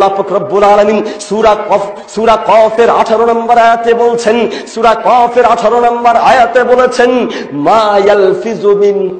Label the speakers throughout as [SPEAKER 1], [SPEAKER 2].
[SPEAKER 1] আল্লাহ পাক রব্বুল আলামিন সূরা কফ, সূরা কফের 18 নম্বর আয়াতে বলছেন, সূরা কফের 18 নম্বর আয়াতে বলেছেন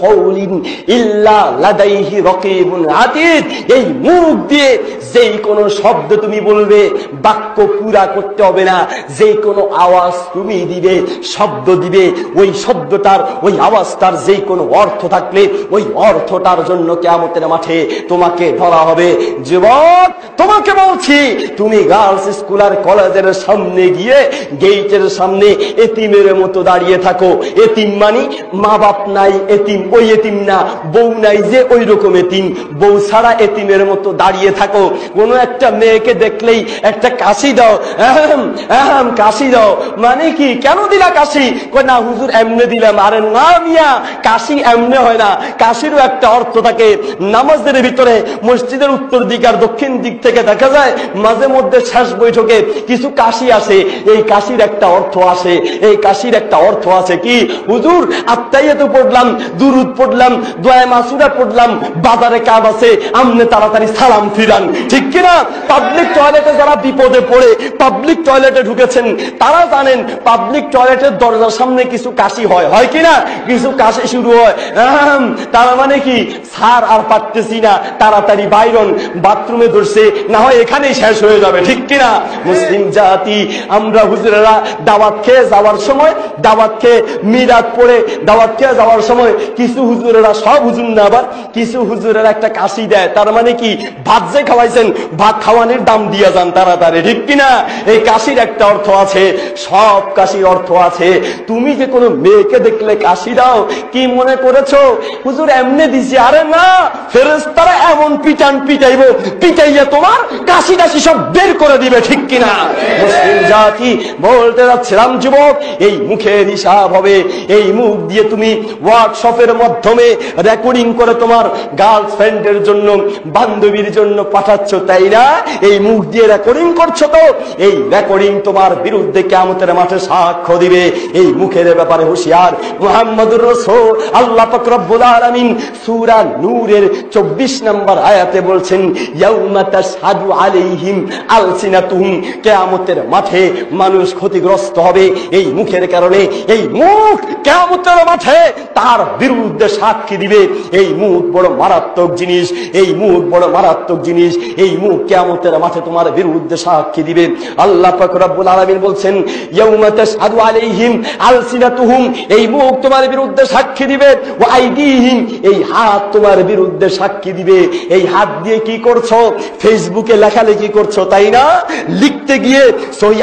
[SPEAKER 1] কওলিন ইল্লা লাদাইহি রাকিবুন আতীদ এই মুখ দিয়ে যেই কোনো শব্দ তুমি বলবে, বাক্য পুরা করতে হবে না। যে কোনো আওয়াজ তুমি দিবে, শব্দ দিবে, ওই শব্দটার, ওই আওয়াজটার যে কোনো অর্থ থাকলে, ওই অর্থটার জন্য কেমতের মাঠে তোমাকে ধরা হবে। যুবক, তোমাকে বলছি তুমি গার্লস স্কুল আর কলেজের সামনে গিয়ে গেইটের সামনে এতিমের মতো দাঁড়িয়ে থাকো। এতিম মানি মা বাপ নাই এতিম। ওই এতিম না বউ নাই যে ওই রকম এতিম। বউ ছাড়া এতিমের মতো দাঁড়িয়ে থাকো। কোনো একটা মেয়েকে দেখলেই একটা কাশি দাও। আহম, আহম, কাশি দাও। মানে কি? কেন দিলা কাশি? না হুজুর এমনে দিলাম। আরে না মিয়া কাশি এমনে হয় না। কাশিরও একটা অর্থ থাকে নামাজের ভিতরে মসজিদের উত্তর দিক আর দক্ষিণ দিক থেকে দেখা যায়, মাঝে মধ্যে শেষ বৈঠকে কিছু কাশি আসে। এই কাশির একটা অর্থ আসে। এই কাশির একটা অর্থ আছে কি? হুজুর, আত্মাইয়াতে পড়লাম, দুরুদ পড়লাম দোয়া মাসুরা পড়লাম, বাজারে কাব আছে, আমনে তাড়াতাড়ি সালাম ফিরান। ঠিক কিনা? পাবলিক টয়লেটে যারা বিপদে পড়ে, পাবলিক টয়লেটে ঢুকেছেন, তারা জানেন পাবলিক টয়লেটের দরজার সামনে কিছু কাশি হয়। হয় কিনা? কিছু কাশি শুরু হয়। তার মানে কি? সার আর পারতেছি না। তাড়াতাড়ি বাইরন, বাথরুমে ধরছে, না এখানেই শেষ হয়ে যাবে, ঠিক কিনা? মুসলিম জাতি, আমরা হুজুরেরা দাওয়াত খেয়ে যাওয়ার সময়, দাওয়াত খেয়ে মিরাত পড়ে দাওয়াত খেয়ে যাওয়ার সময় কিছু হুজুরেরা সব হুজুর না আবার, কিছু হুজুরেরা একটা কাশি দেয়, তার মানে কি? ভাত যে খাওয়াইছেন, ভাত খাওয়ানোর দাম দিয়ে যান তাড়াতাড়ি, ঠিক কিনা? এই কাশির একটা অর্থ আছে, সব কাশির অর্থ আছে। তুমি যে কোনো মেয়েকে দেখলে কাশি দাও, কি মনে করেছ? হুজুর এমনি দিছি, আরে না ফেরেস্তারা এমন পিটান পিটাইবো, পিটাইয়া তোমার কাশি টাশি সব বের করে দিবে ঠিক কিনা? জাতি বলতে যাচ্ছিলাম, যুবক, এই মুখের হিসাব হবে। এই মুখ দিয়ে তুমি হোয়াটসঅ্যাপের মাধ্যমে রেকর্ডিং করে তোমার গার্লফ্রেন্ডের জন্য, বান্ধবীর জন্য পাঠাচ্ছ, তাই না? এই মুখ দিয়ে রেকর্ডিং করছ তো? এই রেকর্ডিং তোমার বিরুদ্ধে কেমতের মাঠে সাক্ষ্য দিবে। এই মুখের ব্যাপারে হুশিয়ার মোহাম্মদুর রসুল আল্লাহ পাক রব্বুল আলামিন সূরা নূরের 24 নম্বর আয়াতে বলছেন, ইয়াউমা তাশহাদু আলাইহিম আলসিনাতুহুম কিয়ামতের মাঠে মানুষ ক্ষতিগ্রস্ত হবে। এই মুখের কারণে এই মুখ কিয়ামতের মাঠে তার বিরুদ্ধে সাক্ষী দিবে। এই মুখ বড় মারাত্মক জিনিস, এই মুখ বড় মারাত্মক জিনিস, এই মুখ কিয়ামতের মাঠে তোমার বিরুদ্ধে সাক্ষী দিবে। আল্লাহ পাক রব্বুল আলামিন বলছেন আলাইহিম আলসিনাতুহুম এই মুখ তোমার বিরুদ্ধে সাক্ষী দিবে। ও এই হাত তোমার বিরুদ্ধে সাক্ষী দিবে। এই হাত দিয়ে কি করছ? ফেসবুকে লেখালেখি করছ, তাই না? লিখতে গিয়ে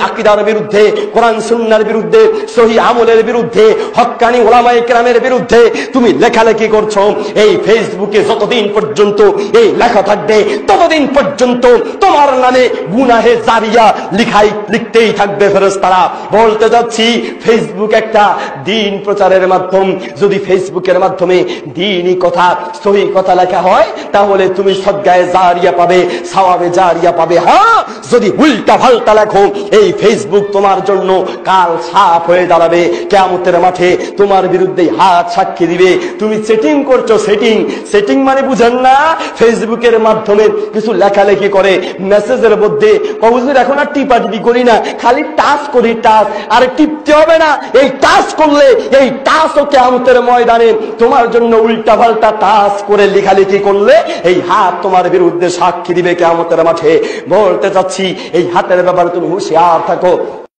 [SPEAKER 1] আকিদার বিরুদ্ধে, কোরআন সুন্নার বিরুদ্ধে, সহি আমলের বিরুদ্ধে হক্কানি ওলামাই কেরামের বিরুদ্ধে তুমি লেখালেখি করছ। এই ফেসবুকে যতদিন পর্যন্ত এই লেখা থাকবে, ততদিন পর্যন্ত তোমার নামে গুনাহে জারিয়া লিখাই, লিখতেই থাকবে ফেরেশতারা। বলতে যাচ্ছি, ফেসবুক একটা দিন প্রচারের মাধ্যম। যদি ফেসবুকের মাধ্যমে দিনই কথা, সহি কথা লেখা হয়, তাহলে তুমি সদ্গায়ে জারিয়া পাবে, সাওয়াবে জারিয়া পাবে। হ্যাঁ যদি উল্টা ফাল্টা লেখো, এই ফেসবুক তোমার জন্য কাল সাফ হয়ে দাঁড়াবে। কেমতের মাঠে তোমার বিরুদ্ধে হাত সাক্ষী দিবে। তুমি সেটিং করছ সেটিং সেটিং মানে বুঝেন না ফেসবুকের মাধ্যমে কিছু লেখালেখি করে মেসেজের মধ্যে কবুজুর এখন আর টিপা টিপি করি না, খালি টাচ করি টাচ আর টিপতে হবে না, এই টাচ করলে, এই টাচ ও কেমতের ময়দানে তোমার জন্য উল্টা পাল্টা টাচ করে লেখালেখি করলে, এই হাত তোমার বিরুদ্ধে সাক্ষী দিবে কেমতের মাঠে। বলতে চাচ্ছি, এই হাতের ব্যাপারে তুমি হুঁশিয়ার। থাকো